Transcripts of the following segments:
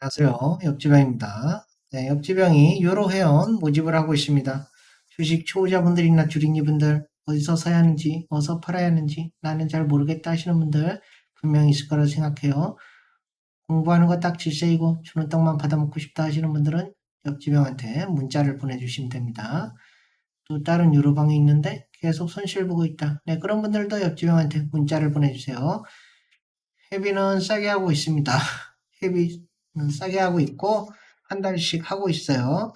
안녕하세요. 역지병입니다. 네, 역지병이 유로 회원 모집을 하고 있습니다. 주식 초보자분들이나 주린이분들 어디서 사야 하는지, 어디서 팔아야 하는지 나는 잘 모르겠다 하시는 분들 분명히 있을 거라 생각해요. 공부하는 거 딱 질색이고 주는 떡만 받아먹고 싶다 하시는 분들은 역지병한테 문자를 보내주시면 됩니다. 또 다른 유로방이 있는데 계속 손실 보고 있다. 네, 그런 분들도 역지병한테 문자를 보내주세요. 회비는 싸게 하고 있습니다. 회비 싸게 하고 있고 한 달씩 하고 있어요.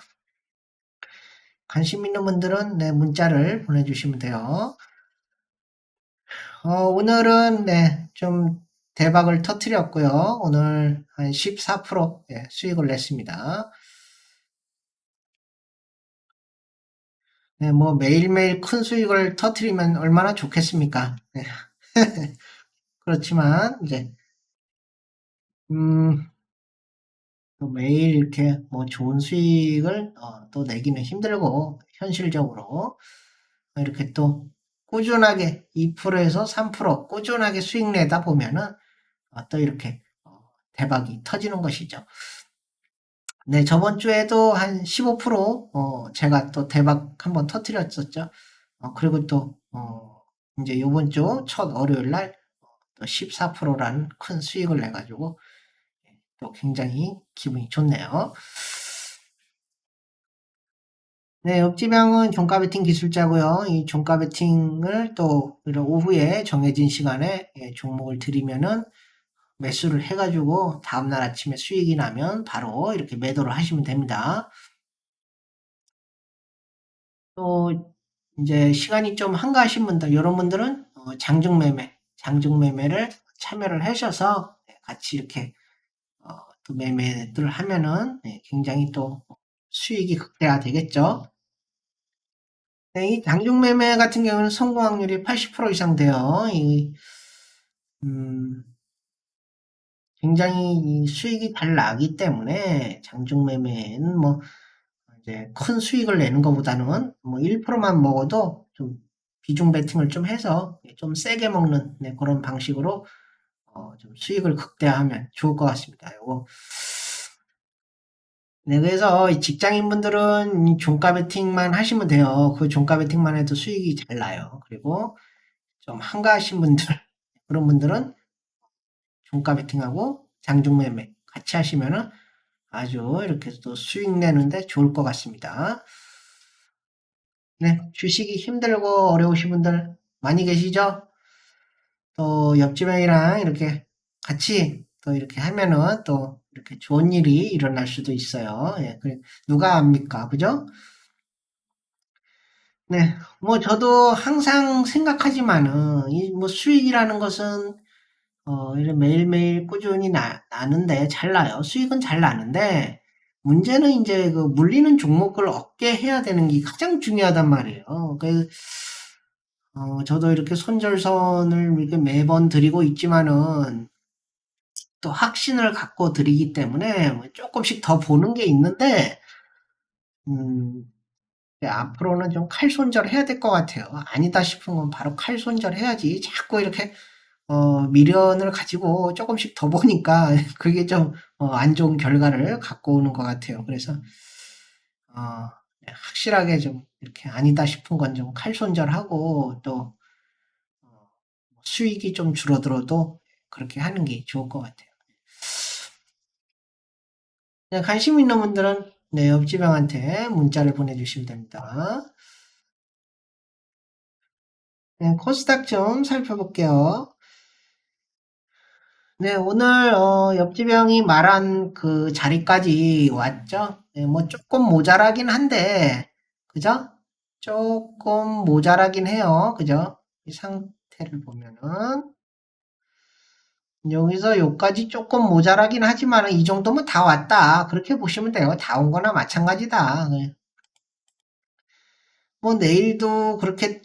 관심 있는 분들은 네, 문자를 보내주시면 돼요. 어, 오늘은 네, 좀 대박을 터트렸고요. 오늘 한 14% 예, 수익을 냈습니다. 네, 뭐 매일매일 큰 수익을 터트리면 얼마나 좋겠습니까? 네. 그렇지만 이제 음, 또 매일 이렇게 뭐 좋은 수익을 어, 또 내기는 힘들고 현실적으로 이렇게 또 꾸준하게 2%에서 3% 꾸준하게 수익 내다 보면은 어, 또 이렇게 어, 대박이 터지는 것이죠. 네, 저번 주에도 한 15% 어, 제가 또 대박 한번 터트렸었죠. 어, 그리고 또 어, 이제 요번 주 첫 월요일 날 또 14%라는 큰 수익을 내 가지고 또 굉장히 기분이 좋네요. 네, 역지명은 종가 베팅 기술자고요. 이 종가 베팅을 또 오후에 정해진 시간에 예, 종목을 들이면은 매수를 해가지고 다음날 아침에 수익이 나면 바로 이렇게 매도를 하시면 됩니다. 또 이제 시간이 좀 한가하신 분들, 이런 분들은 어, 장중 매매, 장중 매매를 참여를 하셔서 네, 같이 이렇게 어, 또 매매를 하면은 네, 굉장히 또 수익이 극대화 되겠죠. 네, 이 장중 매매 같은 경우는 성공 확률이 80% 이상 돼요. 이, 음, 굉장히 수익이 잘 나기 때문에 장중 매매는 뭐 이제 큰 수익을 내는 것보다는 뭐 1%만 먹어도 좀 비중 베팅을 좀 해서 좀 세게 먹는 네, 그런 방식으로 어, 좀 수익을 극대화하면 좋을 것 같습니다. 요거 네, 그래서 직장인분들은 종가 베팅만 하시면 돼요. 그 종가 베팅만 해도 수익이 잘 나요. 그리고 좀 한가하신 분들, 그런 분들은 종가 베팅하고 장중 매매 같이 하시면은 아주 이렇게 또 수익 내는데 좋을 것 같습니다. 네, 주식이 힘들고 어려우신 분들 많이 계시죠? 또 옆집형이랑 이렇게 같이 또 이렇게 하면은 또 이렇게 좋은 일이 일어날 수도 있어요. 예, 누가 압니까? 그죠? 네, 뭐 저도 항상 생각하지만은 이 뭐 수익이라는 것은 어, 이런 매일매일 꾸준히 나, 나는데 잘 나요. 수익은 잘 나는데 문제는 이제 그 물리는 종목을 얻게 해야 되는 게 가장 중요하단 말이에요. 그 어, 저도 이렇게 손절선을 이렇게 매번 드리고 있지만은 또 확신을 갖고 드리기 때문에 뭐 조금씩 더 보는 게 있는데 음, 앞으로는 좀 칼 손절해야 될 것 같아요. 아니다 싶은 건 바로 칼 손절해야지. 자꾸 이렇게 어, 미련을 가지고 조금씩 더 보니까 그게 좀안 어, 좋은 결과를 갖고 오는 것 같아요. 그래서 어, 네, 확실하게 좀 이렇게 아니다 싶은 건 좀 칼 손절하고 또 어, 수익이 좀 줄어들어도 그렇게 하는 게 좋을 것 같아요. 네, 관심 있는 분들은 네, 옆집형한테 문자를 보내주시면 됩니다. 네, 코스닥 좀 살펴볼게요. 네, 오늘 어, 옆집 형이 말한 그 자리까지 왔죠. 네, 뭐 조금 모자라긴 한데, 그죠? 조금 모자라긴 해요. 그죠? 이 상태를 보면은 여기서 여기까지 조금 모자라긴 하지만 이 정도면 다 왔다. 그렇게 보시면 돼요. 다 온 거나 마찬가지다. 네. 뭐 내일도 그렇게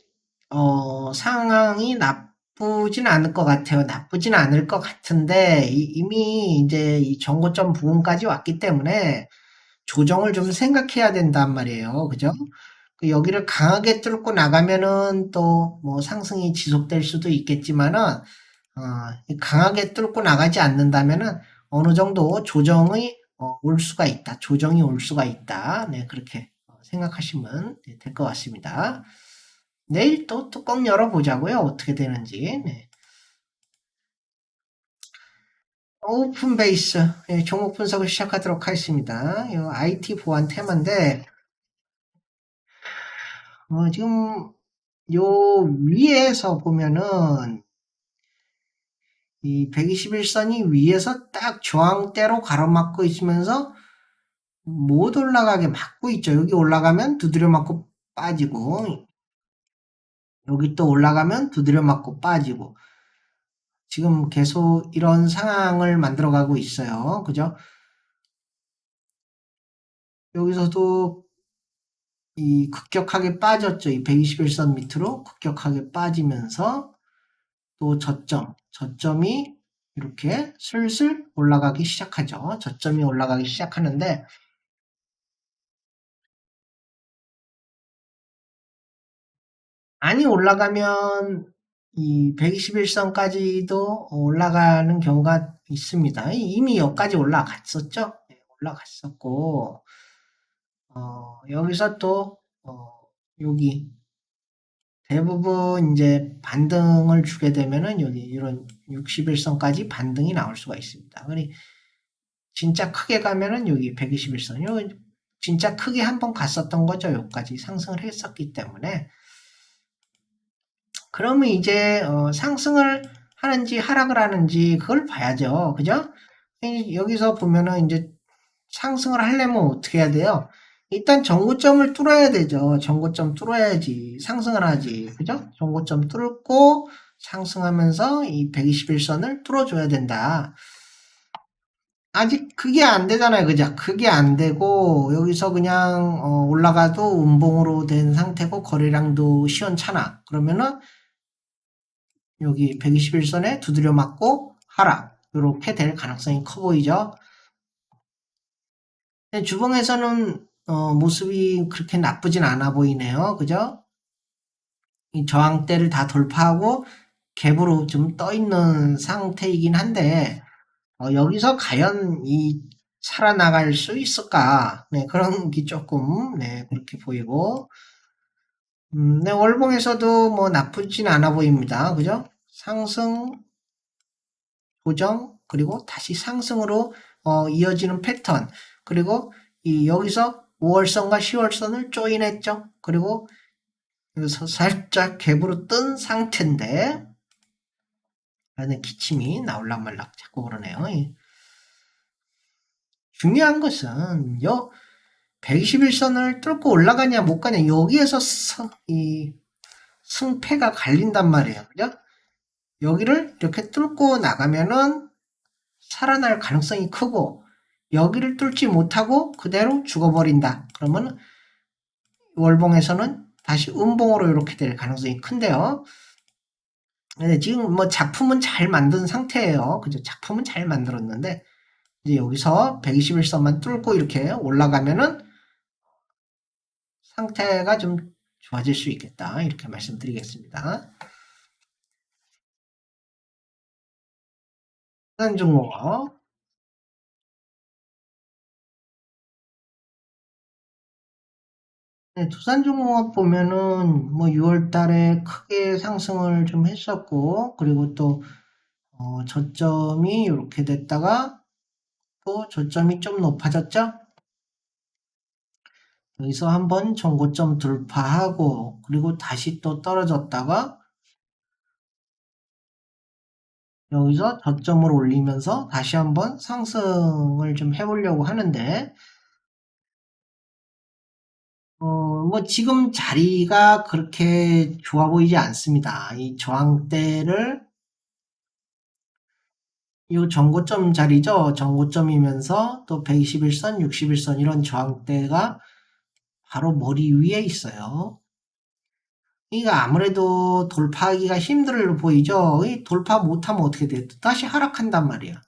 어, 상황이 나 나쁘진 않을 것 같아요. 나쁘진 않을 것 같은데 이미 이제 이 정고점 부분까지 왔기 때문에 조정을 좀 생각해야 된단 말이에요. 그죠? 그 여기를 강하게 뚫고 나가면은 또 뭐 상승이 지속될 수도 있겠지만은 어, 강하게 뚫고 나가지 않는다면은 어느 정도 조정의 어, 올 수가 있다. 조정이 올 수가 있다. 네, 그렇게 생각하시면 될 것 같습니다. 내일 또 뚜껑 열어보자고요. 어떻게 되는지. 네. 오픈 베이스 예, 종목 분석을 시작하도록 하겠습니다. 이 IT 보안 테마인데 어, 지금 요 위에서 보면은 이 121선이 위에서 딱 저항대로 가로막고 있으면서 못 올라가게 막고 있죠. 여기 올라가면 두드려 맞고 빠지고 여기 또 올라가면 두드려 맞고 빠지고 지금 계속 이런 상황을 만들어가고 있어요. 그죠? 여기서도 이 급격하게 빠졌죠. 이 121선 밑으로 급격하게 빠지면서 또 저점, 저점이 이렇게 슬슬 올라가기 시작하죠. 저점이 올라가기 시작하는데 많이 올라가면 이 121선까지도 올라가는 경우가 있습니다. 이미 여기까지 올라갔었죠. 네, 올라갔었고 어, 여기서 또 어, 여기 대부분 이제 반등을 주게 되면은 여기 이런 61선까지 반등이 나올 수가 있습니다. 그리 진짜 크게 가면은 여기 121선, 요 진짜 크게 한 번 갔었던 거죠. 여기까지 상승을 했었기 때문에 그러면 이제 어, 상승을 하는지 하락을 하는지 그걸 봐야죠. 그죠? 여기서 보면은 이제 상승을 하려면 어떻게 해야 돼요? 일단 정고점을 뚫어야 되죠. 정고점 뚫어야지 상승을 하지. 그죠? 정고점 뚫고 상승하면서 이 121선을 뚫어줘야 된다. 아직 그게 안 되잖아요. 그죠? 그게 안 되고 여기서 그냥 어, 올라가도 운봉으로 된 상태고 거래량도 시원찮아. 그러면은 여기 121선에 두드려 맞고 하락 이렇게 될 가능성이 커 보이죠. 주봉에서는 어, 모습이 그렇게 나쁘진 않아 보이네요. 그죠? 이 저항대를 다 돌파하고 갭으로 좀 떠 있는 상태이긴 한데 어, 여기서 과연 이 살아나갈 수 있을까? 네, 그런 게 조금 네, 그렇게 보이고 음, 네, 월봉에서도 뭐 나쁘진 않아 보입니다. 그죠? 상승, 조정, 그리고 다시 상승으로 어, 이어지는 패턴. 그리고 이 여기서 5월선과 10월선을 조인했죠. 그리고 여기서 살짝 갭으로 뜬 상태인데 안에 기침이 나올락 말락 자꾸 그러네요. 중요한 것은 요 121선을 뚫고 올라가냐 못 가냐 여기에서 성, 이 승패가 갈린단 말이에요. 그죠? 여기를 이렇게 뚫고 나가면은 살아날 가능성이 크고 여기를 뚫지 못하고 그대로 죽어버린다. 그러면 월봉에서는 다시 음봉으로 이렇게 될 가능성이 큰데요. 네, 지금 뭐 작품은 잘 만든 상태예요. 그죠? 작품은 잘 만들었는데 이제 여기서 121선만 뚫고 이렇게 올라가면은 상태가 좀 좋아질 수 있겠다. 이렇게 말씀드리겠습니다. 한중공업 네, 두산중공업 보면은 뭐 6월 달에 크게 상승을 좀 했었고 그리고 또 어, 저점이 이렇게 됐다가 또 저점이 좀 높아졌죠? 여기서 한번 전고점 돌파하고 그리고 다시 또 떨어졌다가 여기서 저점을 올리면서 다시 한번 상승을 좀 해보려고 하는데 어, 뭐 지금 자리가 그렇게 좋아 보이지 않습니다. 이 저항대를 이 정고점 자리죠. 정고점이면서 또 121선, 61선 이런 저항대가 바로 머리 위에 있어요. 그러니까 아무래도 돌파하기가 힘들 보이죠. 돌파 못하면 어떻게 돼? 다시 하락한단 말이야.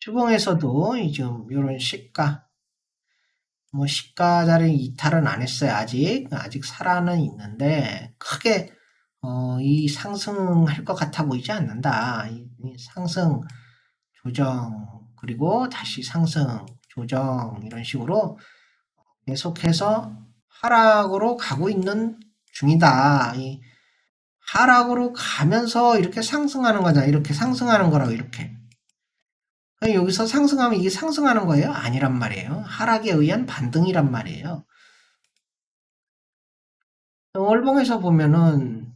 주봉에서도 좀 이런 시가 뭐 시가 자리 이탈은 안 했어요. 아직 아직 살아는 있는데 크게 어, 이 상승할 것 같아 보이지 않는다. 이, 이 상승 조정, 그리고 다시 상승, 조정, 이런 식으로 계속해서 하락으로 가고 있는 중이다. 이 하락으로 가면서 이렇게 상승하는 거잖아. 이렇게 상승하는 거라고, 이렇게. 여기서 상승하면 이게 상승하는 거예요? 아니란 말이에요. 하락에 의한 반등이란 말이에요. 월봉에서 보면은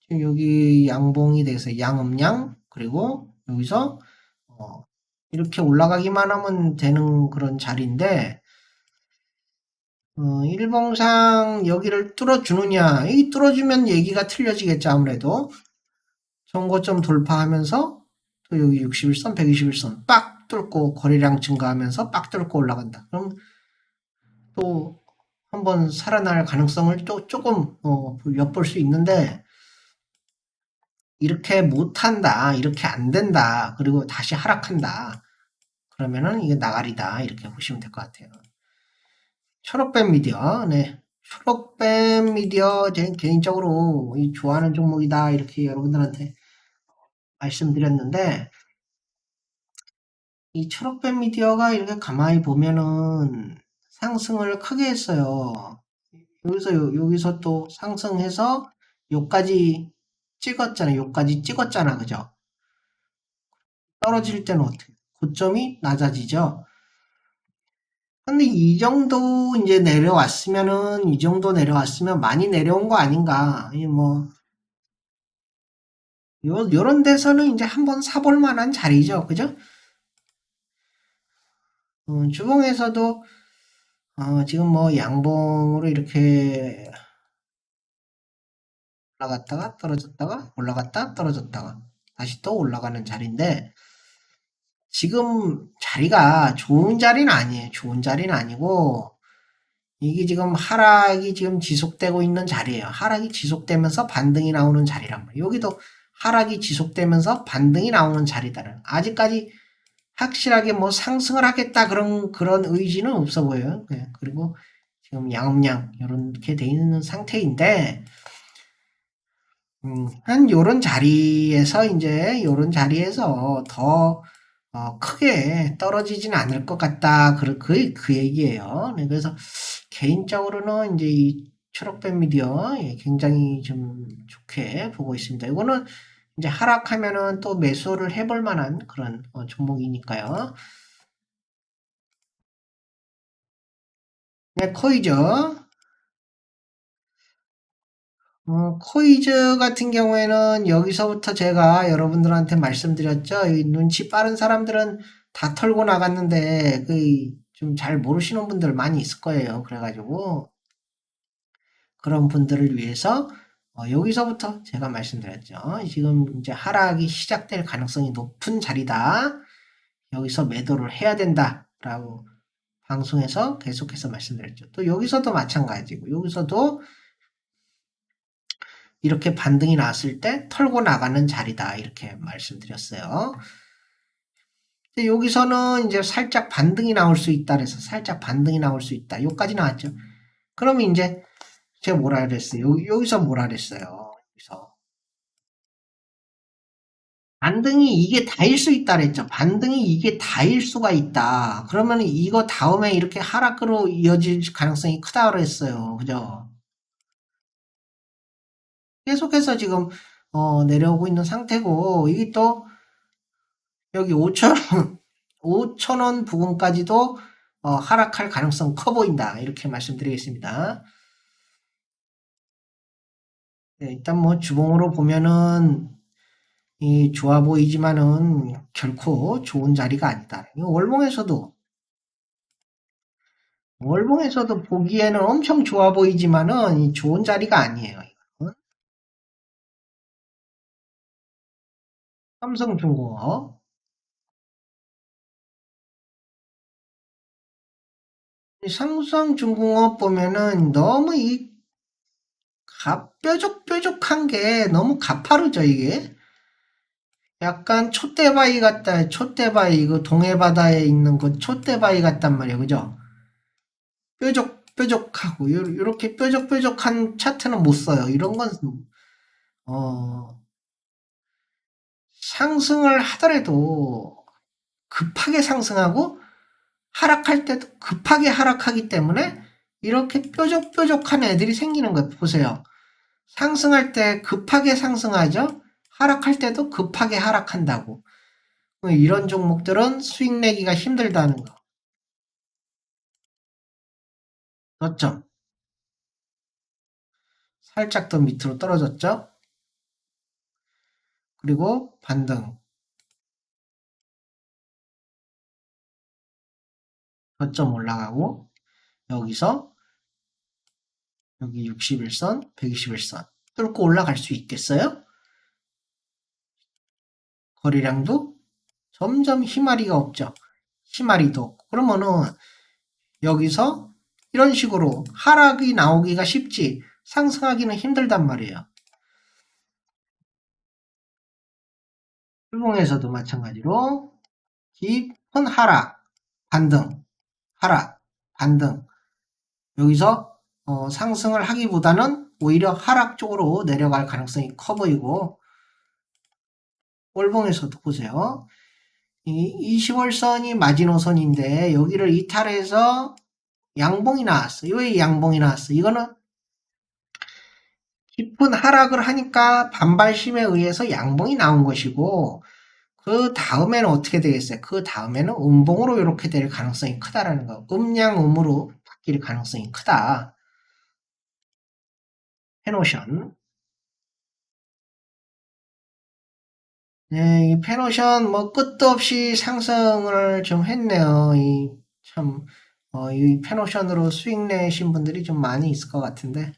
지금 여기 양봉이 돼서 양음양 그리고 여기서 어 이렇게 올라가기만 하면 되는 그런 자리인데 어 일봉상 여기를 뚫어주느냐? 이 뚫어주면 얘기가 틀려지겠죠 아무래도. 정고점 돌파하면서 또 여기 61선 121선 빡 뚫고 거래량 증가하면서 빡 뚫고 올라간다. 그럼 또 한번 살아날 가능성을 또 조금 어, 엿볼 수 있는데 이렇게 못한다, 이렇게 안 된다, 그리고 다시 하락한다. 그러면은 이게 나가리다 이렇게 보시면 될 것 같아요. 초록뱀 미디어, 네, 초록뱀 미디어 제 개인적으로 좋아하는 종목이다 이렇게 여러분들한테 말씀드렸는데 이 초록뱀 미디어가 이렇게 가만히 보면은 상승을 크게 했어요. 여기서 여기서 또 상승해서 여기까지 찍었잖아. 여기까지 찍었잖아. 그죠? 떨어질 때는 어떻게? 고점이 낮아지죠. 근데 이 정도 이제 내려왔으면은 이 정도 내려왔으면 많이 내려온 거 아닌가? 뭐 요, 요런 데서는 이제 한번 사볼 만한 자리죠. 그죠? 어, 주봉에서도 어, 지금 뭐 양봉으로 이렇게 올라갔다가 떨어졌다가 올라갔다 떨어졌다가 다시 또 올라가는 자리인데 지금 자리가 좋은 자리는 아니에요. 좋은 자리는 아니고 이게 지금 하락이 지금 지속되고 있는 자리예요. 하락이 지속되면서 반등이 나오는 자리란 말이에요. 여기도 하락이 지속되면서 반등이 나오는 자리다는 아직까지 확실하게 뭐 상승을 하겠다 그런 그런 의지는 없어 보여요. 네, 그리고 지금 양음양 이렇게 돼 있는 상태인데 음, 한 요런 자리에서 이제 요런 자리에서 더 어, 크게 떨어지진 않을 것 같다. 그, 그, 그 얘기예요. 네, 그래서 개인적으로는 이제 이 초록뱀 미디어 예, 굉장히 좀 좋게 보고 있습니다. 이거는 이제 하락하면은 또 매수를 해볼 만한 그런 어, 종목이니까요. 네, 코이죠. 어, 코이즈 같은 경우에는 여기서부터 제가 여러분들한테 말씀드렸죠. 이 눈치 빠른 사람들은 다 털고 나갔는데 그 좀 잘 모르시는 분들 많이 있을 거예요. 그래가지고 그런 분들을 위해서 어, 여기서부터 제가 말씀드렸죠. 지금 이제 하락이 시작될 가능성이 높은 자리다. 여기서 매도를 해야 된다라고 방송에서 계속해서 말씀드렸죠. 또 여기서도 마찬가지고 여기서도 이렇게 반등이 났을 때 털고 나가는 자리다 이렇게 말씀드렸어요. 여기서는 이제 살짝 반등이 나올 수 있다 그래서 살짝 반등이 나올 수 있다. 여기까지 나왔죠. 그러면 이제 제가 뭐라 그랬어요? 여기, 여기서 뭐라 그랬어요? 여기서 반등이 이게 다일 수 있다 그랬죠. 반등이 이게 다일 수가 있다. 그러면 이거 다음에 이렇게 하락으로 이어질 가능성이 크다 그랬어요. 그죠? 계속해서 지금 어, 내려오고 있는 상태고 이게 또 여기 5천원 5천 원 부근까지도 어, 하락할 가능성 커 보인다 이렇게 말씀드리겠습니다. 네, 일단 뭐 주봉으로 보면은 이 좋아 보이지만은 결코 좋은 자리가 아니다. 월봉에서도 월봉에서도 보기에는 엄청 좋아 보이지만은 좋은 자리가 아니에요. 삼성중공업. 삼성중공업 보면은 너무 이 뾰족뾰족한 게 너무 가파르죠 이게? 약간 촛대바위 같다 촛대바위 이거 동해바다에 있는 그 촛대바위 같단 말이에요 그죠? 뾰족뾰족하고 이렇게 뾰족뾰족한 차트는 못 써요. 이런 건 어, 상승을 하더라도 급하게 상승하고 하락할 때도 급하게 하락하기 때문에 이렇게 뾰족뾰족한 애들이 생기는 거예요. 보세요. 상승할 때 급하게 상승하죠. 하락할 때도 급하게 하락한다고. 이런 종목들은 수익 내기가 힘들다는 거. 저점. 살짝 더 밑으로 떨어졌죠? 그리고 반등. 저점 올라가고 여기서 여기 61선, 121선 뚫고 올라갈 수 있겠어요? 거리량도 점점 희마리가 없죠. 희마리도 없고 그러면은 여기서 이런 식으로 하락이 나오기가 쉽지 상승하기는 힘들단 말이에요. 일봉에서도 마찬가지로 깊은 하락, 반등, 하락, 반등 여기서 어, 상승을 하기보다는 오히려 하락 쪽으로 내려갈 가능성이 커 보이고 월봉에서도 보세요. 이 20월선이 마지노선인데 여기를 이탈해서 양봉이 나왔어. 왜 양봉이 나왔어? 이거는 깊은 하락을 하니까 반발심에 의해서 양봉이 나온 것이고 그 다음에는 어떻게 되겠어요? 그 다음에는 음봉으로 이렇게 될 가능성이 크다라는 거. 음양음으로 바뀔 가능성이 크다. 페노션. 네, 이 페노션 뭐 끝도 없이 상승을 좀 했네요. 이 참, 어, 이 페노션으로 수익 내신 분들이 좀 많이 있을 것 같은데.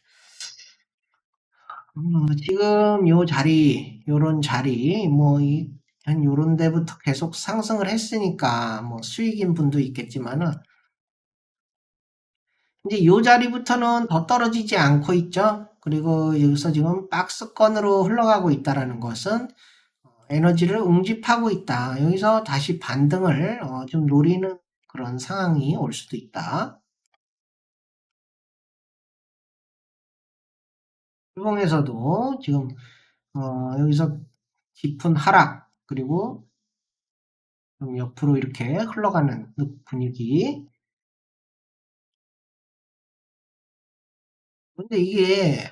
음, 지금 요 자리, 요런 자리, 뭐, 이, 한 요런 데부터 계속 상승을 했으니까, 뭐, 수익인 분도 있겠지만은, 이제 요 자리부터는 더 떨어지지 않고 있죠. 그리고 여기서 지금 박스권으로 흘러가고 있다라는 것은 어, 에너지를 응집하고 있다. 여기서 다시 반등을 어, 좀 노리는 그런 상황이 올 수도 있다. 일봉에서도 지금 어, 여기서 깊은 하락 그리고 좀 옆으로 이렇게 흘러가는 분위기 근데 이게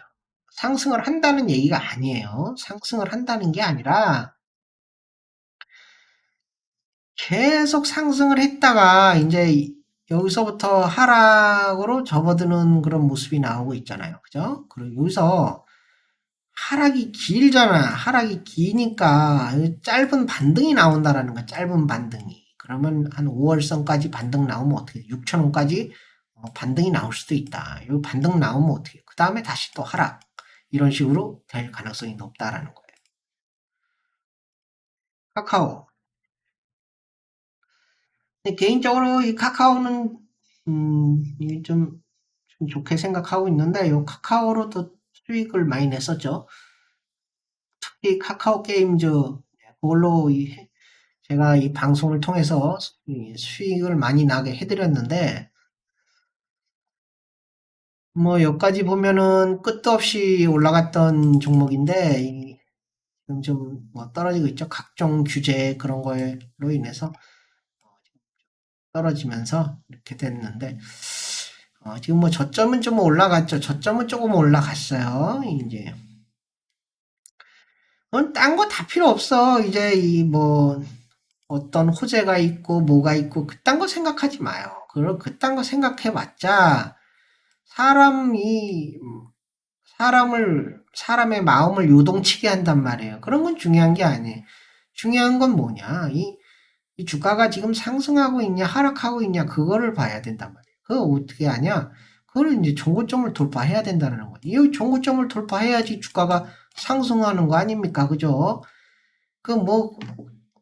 상승을 한다는 얘기가 아니에요. 상승을 한다는 게 아니라 계속 상승을 했다가 이제 여기서부터 하락으로 접어드는 그런 모습이 나오고 있잖아요. 그죠? 그리고 여기서 하락이 길잖아. 하락이 기니까 짧은 반등이 나온다라는 거야. 짧은 반등이. 그러면 한 5월선까지 반등 나오면 어떻게 돼? 6천원까지 어, 반등이 나올 수도 있다. 이 반등 나오면 어떻게? 그 다음에 다시 또 하락. 이런 식으로 될 가능성이 높다라는 거예요. 카카오. 개인적으로 이 카카오는 음, 좀, 좀 좋게 생각하고 있는데 이 카카오로도 수익을 많이 냈었죠. 특히 카카오 게임즈 그걸로 이, 제가 이 방송을 통해서 수익을 많이 나게 해드렸는데 뭐 여기까지 보면은 끝도 없이 올라갔던 종목인데 지금 좀 뭐 떨어지고 있죠. 각종 규제 그런 거로 인해서 떨어지면서 이렇게 됐는데 어, 지금 뭐 저점은 좀 올라갔죠. 저점은 조금 올라갔어요. 이제 어, 딴거 다 필요 없어. 이제 이 뭐 어떤 호재가 있고 뭐가 있고 그딴 거 생각하지 마요. 그럼 그딴 거 생각해봤자 사람이 사람을 사람의 마음을 요동치게 한단 말이에요. 그런 건 중요한 게 아니에요. 중요한 건 뭐냐? 이, 이 주가가 지금 상승하고 있냐, 하락하고 있냐, 그거를 봐야 된단 말이에요. 그거 어떻게 하냐? 그걸 이제 종고점을 돌파해야 된다는 거예요. 이 종고점을 돌파해야지 주가가 상승하는 거 아닙니까? 그죠? 그 뭐,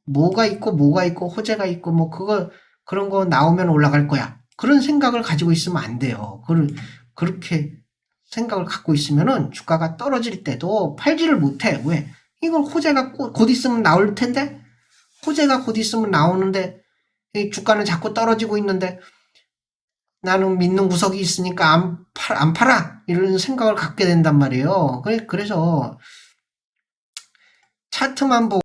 뭐가 있고, 뭐가 있고, 호재가 있고, 뭐, 그거, 그런 거 나오면 올라갈 거야. 그런 생각을 가지고 있으면 안 돼요. 그걸 그렇게 생각을 갖고 있으면은 주가가 떨어질 때도 팔지를 못해. 왜? 이걸 호재가 곧 있으면 나올 텐데? 호재가 곧 있으면 나오는데, 주가는 자꾸 떨어지고 있는데, 나는 믿는 구석이 있으니까 안, 팔, 안 팔아! 이런 생각을 갖게 된단 말이에요. 그래서 차트만 보고